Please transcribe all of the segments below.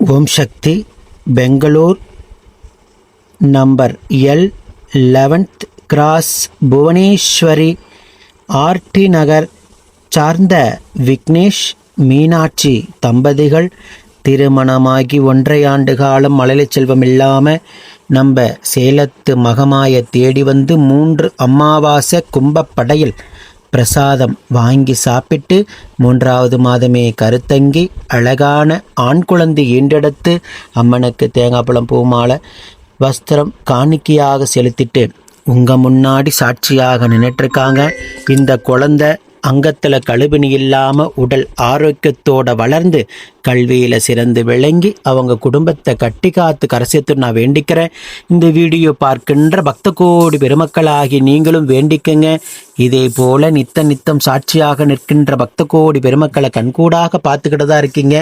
Om Shakti Bangalore number L eleventh cross Bhuvaneshwari R T Nagar சார்ந்த விக்னேஷ் மீனாட்சி தம்பதிகள் திருமணமாகி ஒன்றை ஆண்டு காலம் மழலை செல்வம் இல்லாமல் நம்ம சேலத்து மகமாய தேடி வந்து மூன்று அமாவாசை கும்பப்படையில் பிரசாதம் வாங்கி சாப்பிட்டு மூன்றாவது மாதமே கருத்தங்கி அழகான ஆண் குழந்தை ஈண்டெடுத்து அம்மனுக்கு தேங்காய் பழம் பூமாலை வஸ்திரம் காணிக்கையாக செலுத்திட்டு உங்கள் முன்னாடி சாட்சியாக நின்றுட்டுருக்காங்க இந்த குழந்தை அங்கத்தில் கழுவினி இல்லாமல் உடல் ஆரோக்கியத்தோட வளர்ந்து கல்வியில் சிறந்து விளங்கி அவங்க குடும்பத்தை கட்டி காத்து கரசித்து நான் வேண்டிக்கிறேன். இந்த வீடியோ பார்க்கின்ற பக்த கோடி பெருமக்களாகி நீங்களும் வேண்டிக்கங்க. இதே போல நித்த நித்தம் சாட்சியாக நிற்கின்ற பக்த கோடி பெருமக்களை கண்கூடாக பார்த்துக்கிட்டு தான் இருக்கீங்க.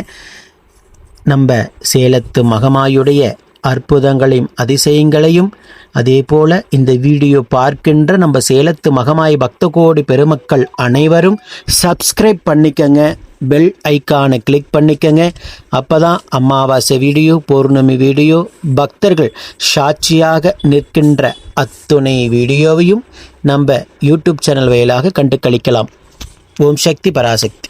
நம்ம சேலத்து மகமாயுடைய அற்புதங்களையும் அதிசயங்களையும் அதே போல இந்த வீடியோ பார்க்கின்ற நம்ம சேலத்து மகமாய் பக்தகோடி பெருமக்கள் அனைவரும் சப்ஸ்கிரைப் பண்ணிக்கங்க பெல் ஐக்கானை கிளிக் பண்ணிக்கங்க. அப்போ தான் அமாவாசை வீடியோ பௌர்ணமி வீடியோ பக்தர்கள் சாட்சியாக நிற்கின்ற அத்துணை வீடியோவையும் நம்ம யூடியூப் சேனல் வாயிலாக கண்டு கழிக்கலாம் ஓம் சக்தி பராசக்தி.